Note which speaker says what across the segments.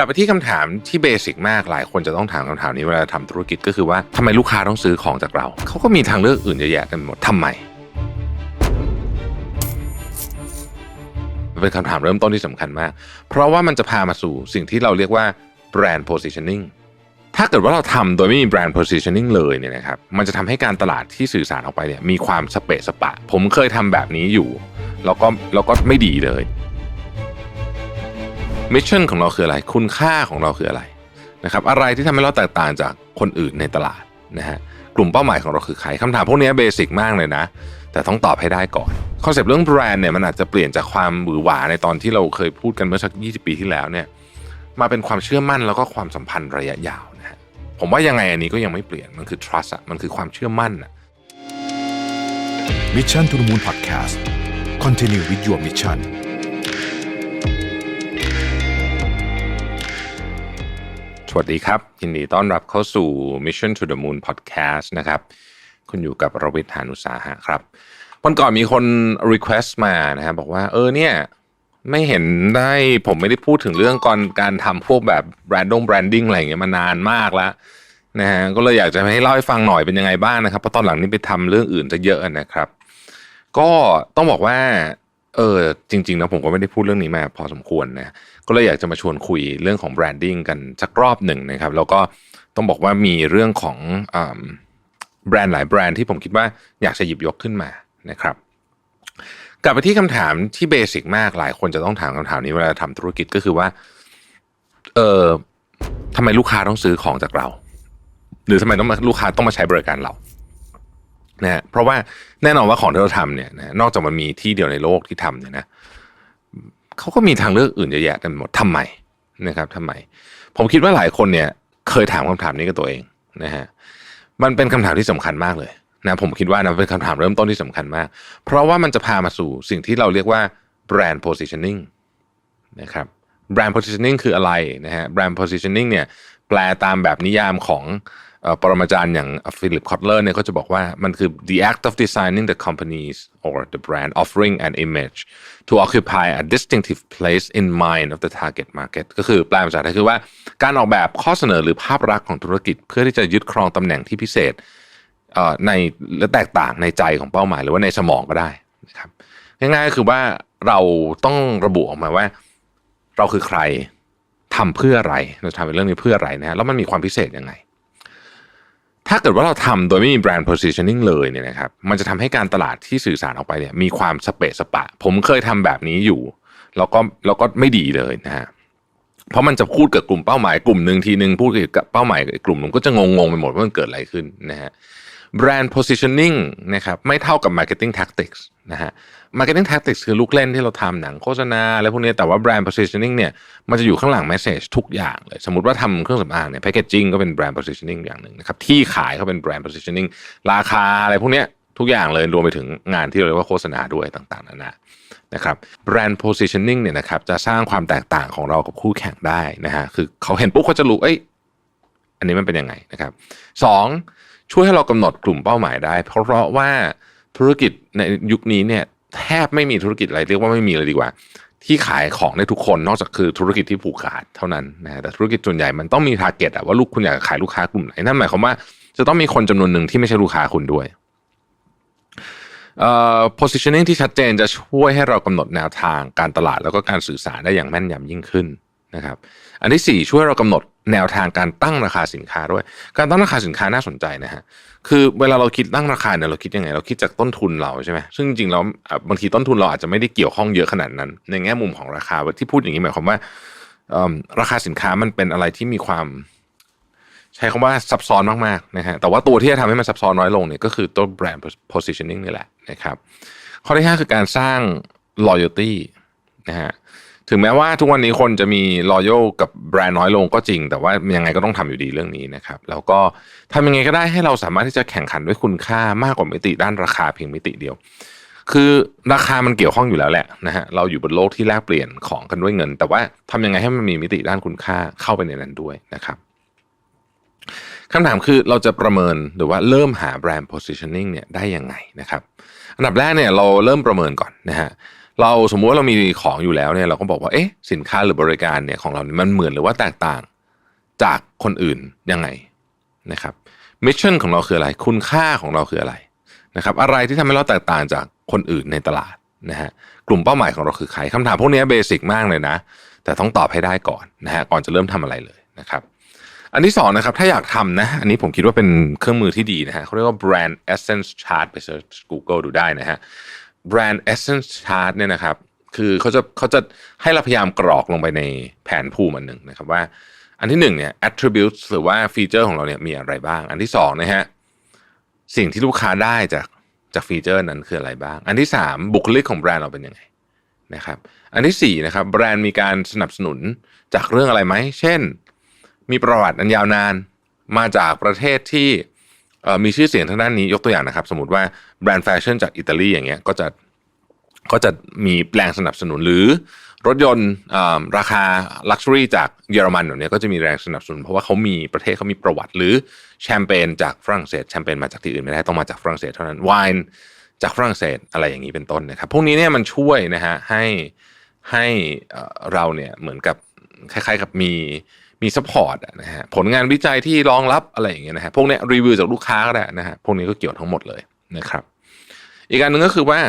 Speaker 1: กลับไปที่คำถามที่เบสิกมากหลายคนจะต้องถามคำถามนี้เวลาทำธุรกิจก็คือว่าทำไมลูกค้าต้องซื้อของจากเรา เขาก็มีทางเลือกอื่นเยอะแยะกันหมดทำไมเป็นคำถามเริ่มต้นที่สำคัญมาก เพราะว่ามันจะพามาสู่สิ่งที่เราเรียกว่า brand positioning ถ้าเกิดว่าเราทำโดยไม่มี brand positioning เลยเนี่ยนะครับ มันจะทำให้การตลาดที่สื่อสารออกไปเนี่ยมีความสเปะสปะ ผมเคยทำแบบนี้อยู่ แล้วก็แล้วก็ไม่ดีเลย มิชชั่นของเราคืออะไร คุณค่าของเราคืออะไรนะครับอะไรที่ทำให้เราแตกต่างจากคนอื่นในตลาดนะฮะกลุ่มเป้าหมายของเราคือใครคำถามพวกนี้เบสิกมากเลยนะ แต่ต้องตอบให้ได้ก่อนคอนเซปต์เรื่องแบรนด์เนี่ยมันอาจจะเปลี่ยนจากความหวือหวาในตอนที่เราเคยพูดกันเมื่อสัก 20 ปีที่แล้วเนี่ยมาเป็นความเชื่อมั่นแล้วก็ความสัมพันธ์ระยะยาวนะฮะผมว่ายังไงอันนี้ก็ยังไม่เปลี่ยนมันคือ trust อะมันคือความเชื่อมั่นอะ
Speaker 2: Mission to the Moon Podcast Continue with your mission
Speaker 1: สวัสดีครับยินดีต้อนรับเข้าสู่ Mission to the Moon Podcast นะครับคุณอยู่กับรวิทยานุสาหะครับวันก่อนมีคน request มานะครับบอกว่าเออเนี่ยไม่เห็นได้ผมไม่ได้พูดถึงเรื่องก่อนการทำพวกแบบ branding branding อะไรอย่างเงี้ยมานานมากแล้วนะฮะก็เลยอยากจะให้เล่าให้ฟังหน่อยเป็นยังไงบ้างนะครับเพราะตอนหลังนี้ไปทำเรื่องอื่นจะเยอะนะครับ ก็ต้องบอกว่า เออจริงๆนะผมก็ไม่ได้พูดเรื่องนี้มาพอสมควรนะก็เลยอยากจะมาชวนคุยเรื่องของแบรนดิ้งกันสักรอบหนึ่งนะครับ แล้วก็ต้องบอกว่ามีเรื่องของแบรนด์หลายแบรนด์ที่ผมคิดว่าอยากจะหยิบยกขึ้นมานะครับกลับไปที่คำถามที่เบสิกมากหลายคนจะต้องถามคำถามนี้เวลาทำธุรกิจก็คือว่า เออทำไมลูกค้าต้องซื้อของจากเรา หรือทำไมต้องมาลูกค้าต้องมาใช้บริการเรา นะฮะเพราะว่าแน่นอนว่าของที่เราทำเนี่ยนะนอกจากมันมีที่เดียวในโลกที่ทำเนี่ยนะเขาก็มีทางเลือกอื่นเยอะแยะกันหมดทำไมนะครับทำไม ผมคิดว่าหลายคนเนี่ยเคยถามคำถามนี้กับตัวเองนะฮะมันเป็นคำถามที่สำคัญมากเลยนะผมคิดว่านะเป็นคำถามเริ่มต้นที่สำคัญมาก เพราะว่ามันจะพามาสู่สิ่งที่เราเรียกว่า brand positioning นะครับ brand positioning คืออะไรนะฮะ brand positioning เนี่ยแปลตามแบบนิยามของ ปรมาจารย์อย่างฟิลิปคอตเลอร์เนี่ยก็จะบอกว่ามันคือ the act of designing the company's or the brand offering an image to occupy a distinctive place in mind of the target market ก็คือแปลภาษาไทยคือว่าการออกแบบข้อเสนอหรือภาพลักษณ์ของธุรกิจ เพื่อที่จะยึดครองตำแหน่งที่พิเศษในและแตกต่างในใจของเป้าหมาย หรือว่าในสมองก็ได้นะครับง่ายๆก็คือว่าเราต้องระบุออกมาว่า เราคือใครทำเพื่ออะไรเราทำเป็นเรื่องนี้เพื่ออะไรนะฮะแล้วมันมีความพิเศษยังไง ถ้าเกิดว่าเราทำโดยไม่มีแบรนด์ positioning เลยเนี่ยนะครับมันจะทำให้การตลาดที่สื่อสารออกไปเนี่ยมีความสเปะสปะ ผมเคยทำแบบนี้อยู่ แล้วก็แล้วก็ไม่ดีเลยนะฮะเพราะมันจะพูดกับกลุ่มเป้าหมายกลุ่มหนึ่งทีหนึ่งพูดกับเป้าหมายกลุ่มหนึ่งก็จะงงงไปหมดว่ามันเกิดอะไรขึ้นนะฮะ brand positioning นะครับไม่เท่ากับ marketing tactics นะฮะ marketing tactics คือลูกเล่นที่เราทำหนังโฆษณาอะไรพวกนี้แต่ว่า brand positioning เนี่ยมันจะอยู่ข้างหลัง message ทุกอย่างเลย สมมติว่าทำเครื่องสำอางเนี่ย packaging ก็เป็น brand positioning อย่างหนึ่งนะครับที่ขายก็เป็น brand positioning ราคาอะไรพวกนี้ทุกอย่างเลยรวมไปถึงงานที่เราเรียกว่าโฆษณาด้วยต่างๆนานานะครับ brand positioning เนี่ยนะครับจะสร้างความแตกต่างของเรากับคู่แข่งได้นะฮะคือเขาเห็นปุ๊บเขาจะรู้เอ้ยอันนี้มันเป็นยังไงนะครับสอง ช่วยให้เรากำหนดกลุ่มเป้าหมายได้ เพราะว่าธุรกิจในยุคนี้เนี่ยแทบไม่มีธุรกิจอะไรเรียกว่าไม่มีเลยดีกว่า ที่ขายของได้ทุกคนนอกจากคือธุรกิจที่ผูกขาดเท่านั้นนะแต่ธุรกิจส่วนใหญ่มันต้องมีทาร์เก็ตอะว่าลูกคุณอยากขายลูกค้ากลุ่มไหนนั่นหมายความว่าจะต้องมีคนจำนวนหนึ่งที่ไม่ใช่ลูกค้าคุณด้วยเอ่อ positioning ที่ชัดเจนจะช่วยให้เรากำหนดแนวทางการตลาดแล้วก็การสื่อสารได้อย่างแม่นยำยิ่งขึ้นนะครับ อันที่สี่ช่วยเรากำหนด แนวทางการตั้งราคาสินค้าด้วย การตั้งราคาสินค้าน่าสนใจนะฮะคือเวลาเราคิดตั้งราคาเนี่ยเราคิดยังไง เราคิดจากต้นทุนเราใช่ไหมซึ่งจริงๆแล้วบางทีต้นทุนเราอาจจะไม่ได้เกี่ยวข้องเยอะขนาดนั้น ในแง่มุมของราคาที่พูดอย่างนี้หมายความว่าราคาสินค้ามันเป็นอะไรที่มีความ ใช้คำว่าซับซ้อนมากๆนะฮะแต่ว่าตัวที่จะทำให้มันซับซ้อนน้อยลงเนี่ยก็คือตัว brand positioning นี่แหละนะครับข้อที่ห้าคือการสร้าง loyalty นะฮะ ถึงแม้ว่าทุกวันนี้คนจะมี loyal กับแบรนด์น้อยลงก็จริง แต่ว่ายังไงก็ต้องทำอยู่ดีเรื่องนี้นะครับ แล้วก็ทำยังไงก็ได้ให้เราสามารถที่จะแข่งขันด้วยคุณค่ามากกว่ามิติด้านราคาเพียงมิติเดียว คือราคามันเกี่ยวข้องอยู่แล้วแหละนะฮะเราอยู่บนโลกที่แลกเปลี่ยนของกันด้วยเงิน แต่ว่าทำยังไงให้มันมีมิติด้านคุณค่าเข้าไปในนั้นด้วยนะครับคำถามคือเราจะประเมินหรือว่าเริ่มหาแบรนด์ positioning เนี่ยได้ยังไงนะครับ อันดับแรกเนี่ยเราเริ่มประเมินก่อนนะฮะ เราสมมุติว่าเรามีของอยู่แล้วเนี่ยเราก็บอกว่าเอ๊ะสินค้าหรือบริการเนี่ยของเราเนี่ยมันเหมือนหรือว่าแตกต่างจากคนอื่นยังไงนะครับมิชชั่นของเราคืออะไร คุณค่าของเราคืออะไรนะครับอะไรที่ทำให้เราแตกต่างจากคนอื่นในตลาดนะฮะกลุ่มเป้าหมายของเราคือใครคำถามพวกนี้เบสิกมากเลยนะ แต่ต้องตอบให้ได้ก่อนนะฮะก่อนจะเริ่มทำอะไรเลยนะครับ อันที่สองนะครับถ้าอยากทำนะอันนี้ผมคิดว่าเป็นเครื่องมือที่ดีนะฮะเขาเรียกว่า brand essence chart ไปเซิร์ช Google ดูได้นะฮะ brand essence chart เนี่ยนะครับ คือเขาจะเขาจะให้เราพยายามกรอกลงไปในแผนภูมิอันหนึ่งนะครับว่า อันที่หนึ่งเนี่ย attributes หรือว่าฟีเจอร์ของเราเนี่ยมีอะไรบ้าง อันที่สองนะฮะสิ่งที่ลูกค้าได้จากจากฟีเจอร์นั้นคืออะไรบ้าง อันที่สามบุคลิกของแบรนด์เราเป็นยังไงนะครับอันที่สี่นะครับแบรนด์มีการสนับสนุนจากเรื่องอะไรไหม เช่น มีประวัติอันยาวนานมาจากประเทศที่ มีชื่อเสียงทางด้านนี้ยกตัวอย่างนะครับ สมมติว่าแบรนด์แฟชั่นจากอิตาลีอย่างเงี้ยก็จะก็จะมีแรงสนับสนุนหรือรถยนต์ราคาลักชัวรี่จากเยอรมันแบบเนี้ยก็จะมีแรงสนับสนุน เพราะว่าเขามีประเทศเขามีประวัติ หรือแชมเปญจากฝรั่งเศสแชมเปญมาจากที่อื่นไม่ได้ต้องมาจากฝรั่งเศสเท่านั้นไวน์จากฝรั่งเศสอะไรอย่างนี้เป็นต้นนะครับ พวกนี้เนี่ยมันช่วยนะฮะให้ให้เราเนี่ยเหมือนกับ คล้ายๆกับมีมีซัพพอร์ตนะฮะผลงานวิจัยที่รองรับอะไรอย่างเงี้ยนะฮะพวกเนี้ยรีวิวจากลูกค้าก็ได้นะฮะพวกนี้ก็เกี่ยวทั้งหมดเลยนะครับ อีกการหนึ่งก็คือว่า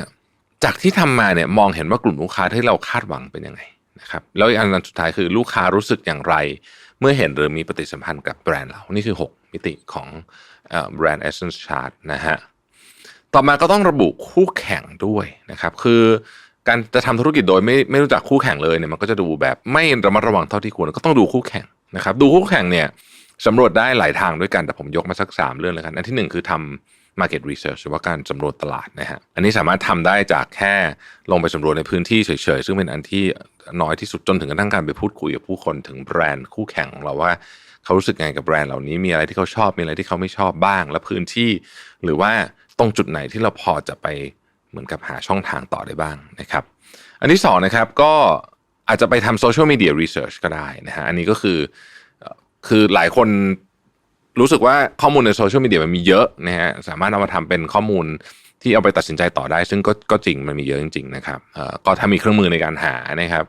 Speaker 1: จากที่ทำมาเนี่ยมองเห็นว่ากลุ่มลูกค้าที่เราคาดหวังเป็นยังไงนะครับแล้วอีกอันสุดท้ายคือลูกค้ารู้สึกอย่างไร เมื่อเห็นหรือมีปฏิสัมพันธ์กับแบรนด์เรา นี่คือ 6 มิติของแบรนด์ Essence Chart นะฮะต่อมาก็ต้องระบุคู่แข่งด้วยนะครับ คือ การจะทำธุรกิจโดยไม่ไม่รู้จักคู่แข่งเลยเนี่ยมันก็จะดูแบบไม่ระมัดระวังเท่าที่ควรก็ต้องดูคู่แข่งนะครับ ดูคู่แข่งเนี่ยสำรวจได้หลายทางด้วยกันแต่ผมยกมาสักสามเรื่องเลยกันอันที่หนึ่งคือทำ market research หรือว่าการสำรวจตลาดนะฮะอันนี้สามารถทำได้จากแค่ลงไปสำรวจในพื้นที่เฉยๆ ซึ่งเป็นอันที่น้อยที่สุดจนถึงกระทั่งการไปพูดคุยกับผู้คนถึงแบรนด์คู่แข่งของเราว่าเขารู้สึกไงกับแบรนด์เหล่านี้มีอะไรที่เขาชอบมีอะไรที่เขาไม่ชอบบ้าง และพื้นที่ หรือว่าตรงจุดไหนที่เราพอจะไป เหมือนกับหาช่องทางต่อได้บ้างนะครับ อันที่สองนะครับก็อาจจะไปทำโซเชียลมีเดียรีเสิร์ชก็ได้นะฮะอันนี้ก็คือคือหลายคนรู้สึกว่าข้อมูลในโซเชียลมีเดียมันมีเยอะนะฮะสามารถเอามาทำเป็นข้อมูลที่เอาไปตัดสินใจต่อได้ ซึ่งก็ก็จริงมันมีเยอะจริงๆนะครับเอ่อก็ถ้ามีเครื่องมือในการหานะครับ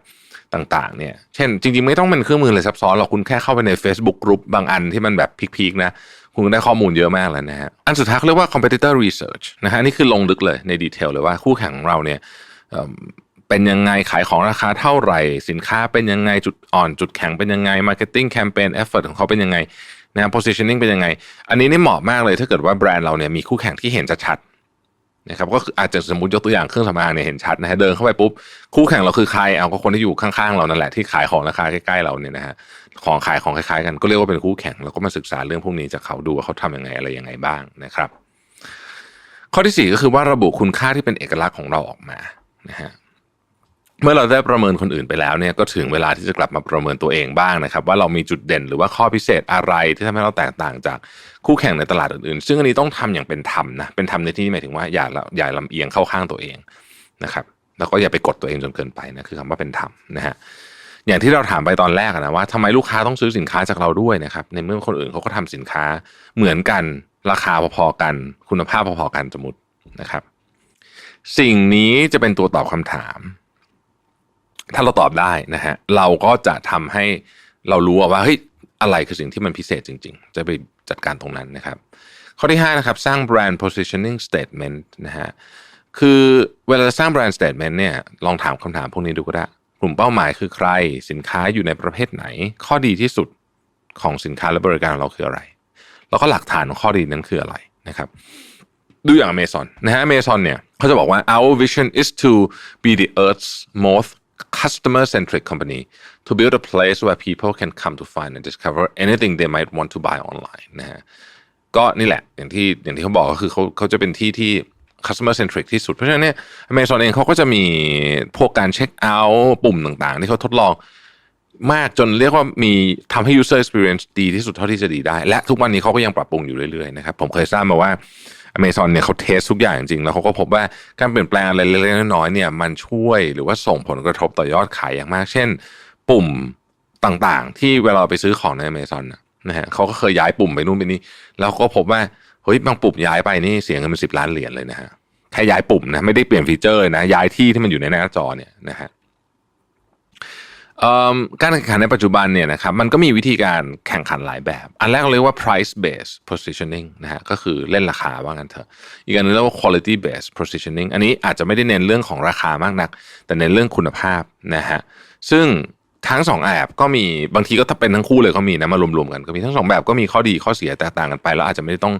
Speaker 1: ต่างๆเนี่ย เช่นจริงๆ ไม่ต้องเป็นเครื่องมือเลยซับซ้อนหรอกคุณแค่เข้าไปใน Facebook Group บางอันที่มันแบบพีคๆนะ คุณก็ได้ข้อมูลเยอะมากแล้วนะฮะอันสุดท้ายเขาเรียกว่า competitor research นะฮะนี่คือลงลึกเลยในดีเทลเลยว่าคู่แข่งของเราเนี่ยเป็นยังไงขายของราคาเท่าไหร่ สินค้าเป็นยังไงจุดอ่อนจุดแข็งเป็นยังไง marketing campaign effort ของเขาเป็นยังไงนะฮะ positioning เป็นยังไง อันนี้นี่เหมาะมากเลยถ้าเกิดว่าแบรนด์เราเนี่ยมีคู่แข่งที่เห็นชัด นะครับก็คืออาจจะสมมติยกตัวอย่างเครื่องสำอางเนี่ยเห็นชัดนะฮะเดินเข้าไปปุ๊บคู่แข่งเราคือใครเอาก็คนที่อยู่ข้างๆเรานั่นแหละที่ขายของราคาใกล้ๆเราเนี่ยนะฮะของขายของคล้ายๆกันก็เรียกว่าเป็นคู่แข่งเราก็มาศึกษาเรื่องพวกนี้จากเขาดูว่าเขาทำยังไงอะไรยังไงบ้างนะครับ ข้อที่สี่ก็คือว่าระบุคุณค่าที่เป็นเอกลักษณ์ของเราออกมานะฮะ เมื่อเราได้ประเมินคนอื่นไปแล้วเนี่ยก็ถึงเวลาที่จะกลับมาประเมินตัวเองบ้างนะครับ ว่าเรามีจุดเด่นหรือว่าข้อพิเศษอะไรที่ทำให้เราแตกต่างจากคู่แข่งในตลาดอื่นๆ ซึ่งอันนี้ต้องทำอย่างเป็นธรรมนะเป็นธรรมในที่นี้หมายถึงว่าอย่าอย่าลำเอียงเข้าข้างตัวเองนะครับ แล้วก็อย่าไปกดตัวเองจนเกินไปนะคือคำว่าเป็นธรรมนะฮะอย่างที่เราถามไปตอนแรกนะว่าทำไมลูกค้าต้องซื้อสินค้าจากเราด้วยนะครับในเมื่อคนอื่นเขาก็ทำสินค้าเหมือนกันราคาพอๆกัน คุณภาพพอๆกันสมมตินะครับ สิ่งนี้จะเป็นตัวตอบคำถาม ถ้าเราตอบได้นะฮะเราก็จะทำให้เรารู้ว่าเฮ้ยอะไรคือสิ่งที่มันพิเศษจริง ๆ จะไปจัดการตรงนั้นนะครับ ข้อที่5นะครับสร้าง brand positioning statement นะฮะคือเวลาสร้าง brand statement เนี่ยลองถามคำถามพวกนี้ดูก็ได้ กลุ่มเป้าหมายคือใคร สินค้าอยู่ในประเภทไหน ข้อดีที่สุดของสินค้าและบริการของเราคืออะไร แล้วก็หลักฐานของข้อดีนั้นคืออะไรนะครับดูอย่าง Amazon นะฮะ Amazon เนี่ยเขาจะบอกว่า our vision is to be the earth's most customer centric company to build a place where people can come to find and discover anything they might want to buy online นะฮะก็นี่แหละอย่างที่อย่างที่เขาบอกก็คือเขาเขาจะเป็นที่ที่ customer centric ที่สุด เพราะฉะนั้นเนี่ย Amazon เองเขาก็จะมีพวกการเช็คเอาท์ปุ่มต่างๆ ที่เขาทดลองมากจนเรียกว่ามีทำให้ user experience ดีที่สุดเท่าที่จะดีได้ และทุกวันนี้เขาก็ยังปรับปรุงอยู่เรื่อยๆนะครับ ผมเคยทราบมาว่า Amazon เนี่ยเขาเทสทุกอย่างจริงๆแล้วเขาก็พบว่าการเปลี่ยนแปลงอะไรเล็กๆน้อยๆเนี่ยมันช่วยหรือว่าส่งผลกระทบต่อยอดขายอย่างมาก เช่น ปุ่มต่างๆ ที่เวลาไปซื้อของใน Amazon นนะฮะเขาก็เคยย้ายปุ่มไปนู่นไปนี่แล้วก็พบว่าเฮ้ยบางปุ่มย้ายไปนี่เสียเงินเป็นสิบล้านเหรียญเลยนะฮะแค่ย้ายปุ่มนะไม่ได้เปลี่ยนฟีเจอร์นะย้ายที่ที่มันอยู่ในหน้าจอเนี่ยนะฮะเการแข่งขันในปัจจุบันเนี่ยนะครับมันก็มีวิธีการแข่งขันหลายแบบ อันแรกเรียกว่า price based positioning นะฮะก็คือเล่นราคาว่างั้นเถอะ อีกอันนึงเรียกว่า quality based positioning อันนี้อาจจะไม่ได้เน้นเรื่องของราคามากนัก แต่เน้นเรื่องคุณภาพนะฮะซึ่งทั้งสองแบบก็มีบางทีก็ถ้าเป็นทั้งคู่เลยก็มีนะมารวมๆกันก็มีทั้งสองแบบก็มีข้อดีข้อเสียแตกต่างกันไปแล้วอาจจะไม่ได้ต้อง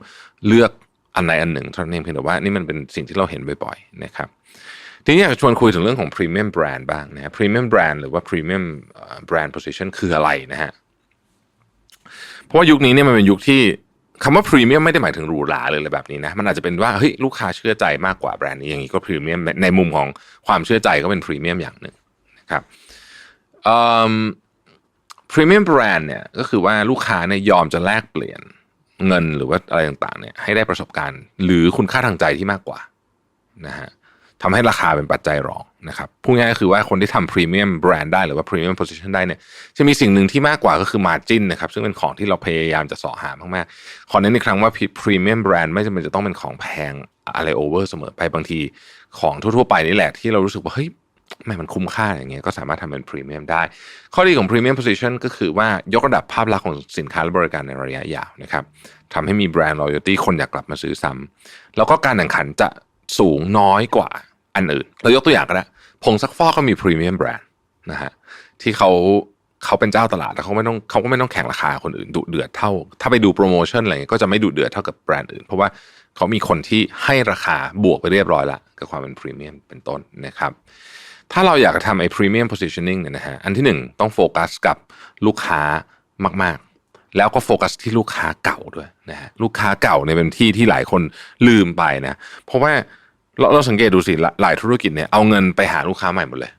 Speaker 1: เลือกอันใดอันหนึ่งเท่านั้นเองเพียงแต่ว่านี่มันเป็นสิ่งที่เราเห็นบ่อยๆนะครับ ทีนี้อยากจะชวนคุยถึงเรื่องของ premium brand บ้างนะฮะ premium brand หรือว่า premium เอ่อ brand position คืออะไรนะฮะเพราะว่ายุคนี้เนี่ยมันเป็นยุคที่คำว่า premium ไม่ได้หมายถึงหรูหราเลยอะไรแบบนี้นะมันอาจจะเป็นว่าเฮ้ยลูกค้าเชื่อใจมากกว่าแบรนด์นี้อย่างนี้ก็ premium ในมุมของความเชื่อใจก็เป็น premium อย่างหนึ่งนะครับเอิ่ม premium brand เนี่ยก็คือว่าลูกค้าเนี่ยยอมจะแลกเปลี่ยนเงินหรือว่าอะไรต่างๆเนี่ยให้ได้ประสบการณ์ หรือคุณค่าทางใจที่มากกว่านะฮะ ทำให้ราคาเป็นปัจจัยรองนะครับพูดง่ายๆก็คือว่าคนที่ทำพรีเมียมแบรนด์ได้หรือว่าพรีเมียมโพ i ิชันได้เนี่ยจะมีสิ่งหนึ่งที่มากกว่าก็คือมาจินนะครับซึ่งเป็นของที่เราพยายามจะสาะหามากๆขอเน้นอีกครั้งว่าพรีเมียมแบรนด์ไม่จำเป็นจะต้องเป็นของแพงอะไรโอเวอร์เสมอไปบางทีของทั่วๆไปนี่แหละที่เรารู้สึกว่าเฮ้ยไม่มันคุ้มค่าอย่างเงี้ยก็สามารถทำเป็นพรีเมียมได้ ข้อดีของพรีเมียมโพ i ิชันก็คือว่ายกระดับภาพลักษณ์ของสินค้าและบริการในระยะยาวนะครับทำให้มีแบรนด์ loyalty คนอยากกลับมาซื้อซ้ำแล้วก็การแข่งขันจะสูงน้อยกว่า อันอื่น เรายกตัวอย่างก็ได้ผงซักฟอกก็มีพรีเมียมแบรนด์นะฮะที่เขาเขาเป็นเจ้าตลาดแล้วเขาไม่ต้องเขาก็ไม่ต้องแข่งราคาคนอื่นดุเดือดเท่า ถ้าไปดูโปรโมชั่นอะไรเงี้ยก็จะไม่ดุเดือดเท่ากับแบรนด์อื่น เพราะว่าเขามีคนที่ให้ราคาบวกไปเรียบร้อยละกับความเป็นพรีเมียมเป็นต้นนะครับถ้าเราอยากจะทำไอ้พรีเมียมโพ i ิชันนิ่งเนี่ยนะฮะอันที่หนึ่งต้องโฟกัสกับลูกค้ามาก ๆ แล้วก็โฟกัสที่ลูกค้าเก่าด้วยนะฮะลูกค้าเก่าเนี่ยเป็นที่ที่หลายคนลืมไปนะเพราะว่า เราเราสังเกตดูสิหลายธุรกิจเนี่ยเอาเงินไปหาลูกค้าใหม่หมดเลย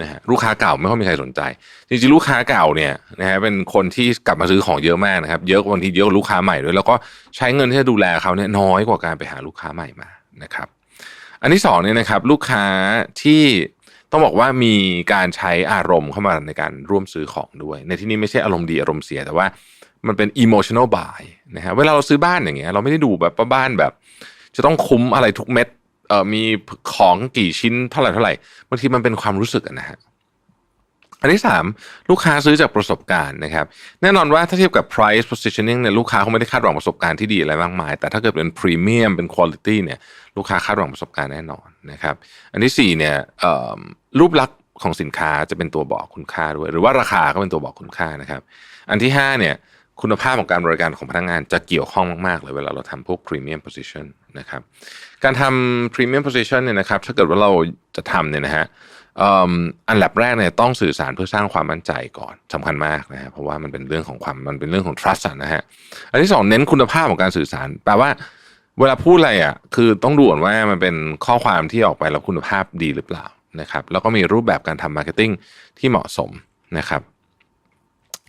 Speaker 1: นะฮะลูกค้าเก่าไม่ค่อยมีใครสนใจ จริงๆลูกค้าเก่าเนี่ยนะฮะเป็นคนที่กลับมาซื้อของเยอะมากนะครับ เยอะบางทีเยอะกว่าลูกค้าใหม่ด้วยแล้วก็ใช้เงินที่จะดูแลเขาเนี่ยน้อยกว่าการไปหาลูกค้าใหม่มานะครับ อันที่สองเนี่ยนะครับ ลูกค้าที่ต้องบอกว่ามีการใช้อารมณ์เข้ามาในการร่วมซื้อของด้วย ในที่นี้ไม่ใช่อารมณ์ดีอารมณ์เสียแต่ว่ามันเป็น emotional buy นะฮะเวลาเราซื้อบ้านอย่างเงี้ยเราไม่ได้ดูแบบว่าบ้านแบบ จะต้องคุ้มอะไรทุกเม็ด เอ่อมีของกี่ชิ้นเท่าไหร่เท่าไหร่บางทีมันเป็นความรู้สึกนะฮะอันที่สามลูกค้าซื้อจากประสบการณ์นะครับ แน่นอนว่าถ้าเทียบกับ price positioning เนี่ยลูกค้าเขาไม่ได้คาดหวังประสบการณ์ที่ดีอะไรมากมาย แต่ถ้าเกิดเป็น premium เป็น quality เนี่ยลูกค้าคาดหวังประสบการณ์แน่นอนนะครับอันที่สี่เนี่ยเอ่อรูปลักษณ์ของสินค้าจะเป็นตัวบอกคุณค่าด้วย หรือว่าราคาก็เป็นตัวบอกคุณค่านะครับ อันที่ห้าเนี่ย คุณภาพของการบริการของพนักงานจะเกี่ยวข้องมาก ๆ เลยเวลาเราทำพวก premium position นะครับ การทำ premium position เนี่ยนะครับ ถ้าเกิดว่าเราจะทำเนี่ยนะฮะอันดับแรกเนี่ยต้องสื่อสารเพื่อสร้างความมั่นใจก่อนสำคัญมากนะฮะเพราะว่ามันเป็นเรื่องของความมันเป็นเรื่องของ trust นะฮะอันที่สองเน้นคุณภาพของการสื่อสารแปลว่า เวลาพูดอะไรอะคือต้องดูก่อนว่ามันเป็นข้อความที่ออกไปแล้วคุณภาพดีหรือเปล่านะครับ แล้วก็มีรูปแบบการทำมาร์เก็ตติ้งที่เหมาะสมนะครับ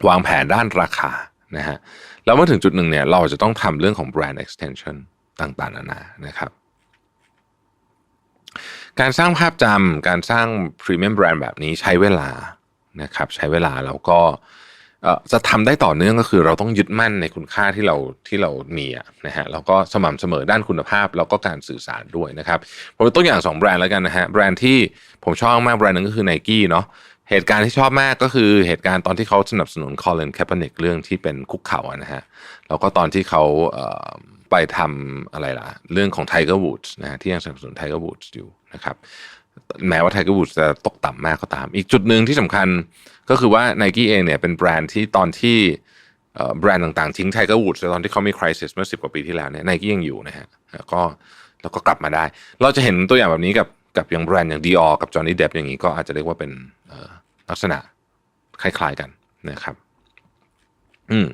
Speaker 1: วางแผนด้านราคา นะฮะแล้วเมื่อถึงจุดหนึ่งเนี่ยเราจะต้องทำเรื่องของ brand extension ต่างๆ นานานะครับ การสร้างภาพจำการสร้างพรีเมียมแบรนด์แบบนี้ใช้เวลานะครับใช้เวลาแล้วก็จะทำได้ต่อเนื่องก็คือเราต้องยึดมั่นในคุณค่าที่เราที่เรามีนะฮะแล้วก็สม่ำเสมอด้านคุณภาพ แล้วก็การสื่อสารด้วยนะครับผมตัวอย่างสองแบรนด์แล้วกันนะฮะแบรนด์ที่ผมชอบมากแบรนด์หนึงก็คือ n i กี้เนาะ เหตุการณ์ที่ชอบมากก็คือเหตุการณ์ตอนที่เขาสนับสนุนคอลเลนแคปเปนิกเรื่องที่เป็นคุกเข่านะฮะแล้วก็ตอนที่เขาไปทำอะไรล่ะ เรื่องของไทเกอร์วูดส์นะฮะที่ยังสนับสนุนไทเกอร์วูดส์อยู่นะครับแม้ว่าไทเกอร์วูดจะตกต่ำมากก็ตาม อีกจุดหนึ่งที่สำคัญก็คือว่า n i กี้เองเนี่ยเป็นแบรนด์ที่ตอนที่แบรนด์ต่างๆ ทิ้งไทเกอร์วูดตอนที่เขามีคริสิสเมื่อสิบกว่าปีที่แล้วเนี่ยไนกี้ยังอยู่นะฮะแล้วก็แล้วก็กลับมาได้ เราจะเห็นตัวอย่างแบบนี้กับ กับอย่างแบรนด์อย่าง Dior กับ Johnny Depp อย่างนี้ก็อาจจะเรียกว่าเป็นลักษณะคล้ายๆกันนะครับ อืม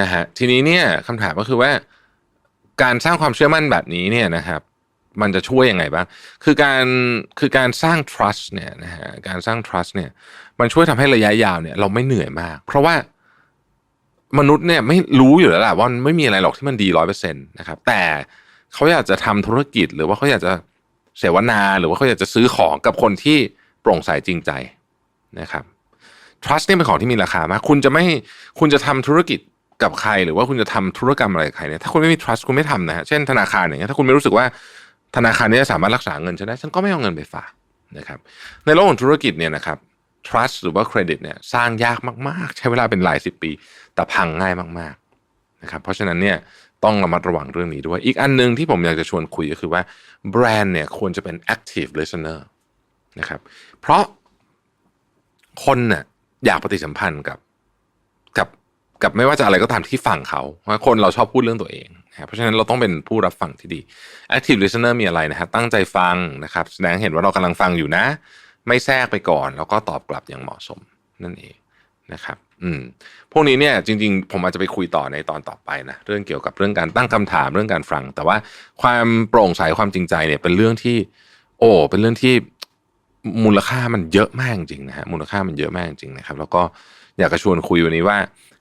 Speaker 1: นะฮะทีนี้เนี่ยคำถามก็คือว่าการสร้างความเชื่อมั่นแบบนี้เนี่ยนะครับ มันจะช่วยยังไงบ้าง คือการคือการสร้าง trust เนี่ยนะฮะการสร้าง trust เนี่ย มันช่วยทำให้ระยะยาวเนี่ย เราไม่เหนื่อยมาก เพราะว่ามนุษย์เนี่ยไม่รู้อยู่แล้วแหละว่าไม่มีอะไรหรอกที่มันดีร้อยเปอร์เซ็นต์นะครับ แต่เขาอยากจะทำธุรกิจหรือว่าเขาอยากจะ เสวนาหรือว่าเขาอยากจะซื้อของกับคนที่โปร่งใสจริงใจนะครับ trust นี่เป็นของที่มีราคามาก คุณจะไม่คุณจะทำธุรกิจกับใคร หรือว่าคุณจะทำธุรกรรมอะไรกับใครเนี่ยถ้าคุณไม่มี trust คุณไม่ทำนะฮะเช่นธนาคารอย่างเงี้ยถ้าคุณไม่รู้สึกว่าธนาคารนี้จะสามารถรักษาเงินฉันได้ฉันก็ไม่เอาเงินไปฝากนะครับ ในโลกของธุรกิจเนี่ยนะครับ trust หรือว่าเครดิตเนี่ยสร้างยากมาก ๆ ใช้เวลาเป็นหลายสิบปี แต่พังง่ายมากๆ นะครับเพราะฉะนั้นเนี่ยต้องระมัดระวังเรื่องนี้ด้วย อีกอันหนึ่งที่ผมอยากจะชวนคุยก็คือว่าแบรนด์เนี่ยควรจะเป็น active listener นะครับเพราะคนเนี่ยอยากปฏิสัมพันธ์กับกับกับไม่ว่าจะอะไรก็ตามที่ฟังเขาเพราะคนเราชอบพูดเรื่องตัวเองนะเพราะฉะนั้นเราต้องเป็นผู้รับฟังที่ดี active listener มีอะไรนะครับตั้งใจฟังนะครับแสดงเห็นว่าเรากำลังฟังอยู่นะ ไม่แทรกไปก่อน แล้วก็ตอบกลับอย่างเหมาะสมนั่นเองนะครับ อืมพวกนี้เนี่ยจริง ๆ ผมอาจจะไปคุยต่อในตอนต่อไปนะเรื่องเกี่ยวกับเรื่องการตั้งคำถามเรื่องการฟัง แต่ว่าความโปร่งใสความจริงใจเนี่ยเป็นเรื่องที่ โอ้เป็นเรื่องที่มูลค่ามันเยอะมากจริงนะฮะมูลค่ามันเยอะมากจริงนะครับ แล้วก็อยากจะชวนคุยวันนี้ว่า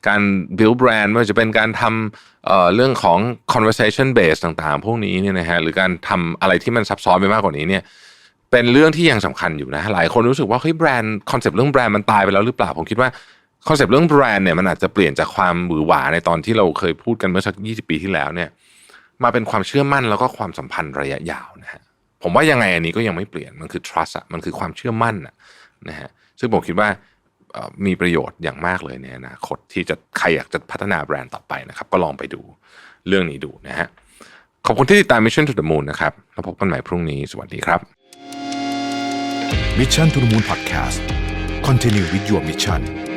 Speaker 1: การ build brand ไม่ว่าจะเป็นการทำเเรื่องของ conversation base ต่างๆ พวกนี้เนี่ยนะฮะหรือการทำอะไรที่มันซับซ้อนไปมากกว่านี้เนี่ยเป็นเรื่องที่ยังสำคัญอยู่นะหลายคนรู้สึกว่าเฮ้ยแบรนด์คอนเซปต์เรื่องแบรนด์มันตายไปแล้วหรือเปล่าผมคิดว่า คอนเซปต์เรื่องแบรนด์เนี่ยมันอาจจะเปลี่ยนจากความหวือหวาในตอนที่เราเคยพูดกันเมื่อสักยี่สิบปีที่แล้วเนี่ย มาเป็นความเชื่อมั่นแล้วก็ความสัมพันธ์ระยะยาวนะฮะผมว่ายังไงอันนี้ก็ยังไม่เปลี่ยนมันคือ trust อะมันคือความเชื่อมั่นอะนะฮะซึ่งผมคิดว่ามีประโยชน์อย่างมากเลยในอนาคตที่จะใครอยากจะพัฒนาแบรนด์ต่อไปนะครับ ก็ลองไปดูเรื่องนี้ดูนะฮะขอบคุณที่ติดตาม Mission to the Moon นะครับแล้วพบกันใหม่พรุ่งนี้สวัสดีครับ
Speaker 2: Mission to the Moon Podcast Continue with your mission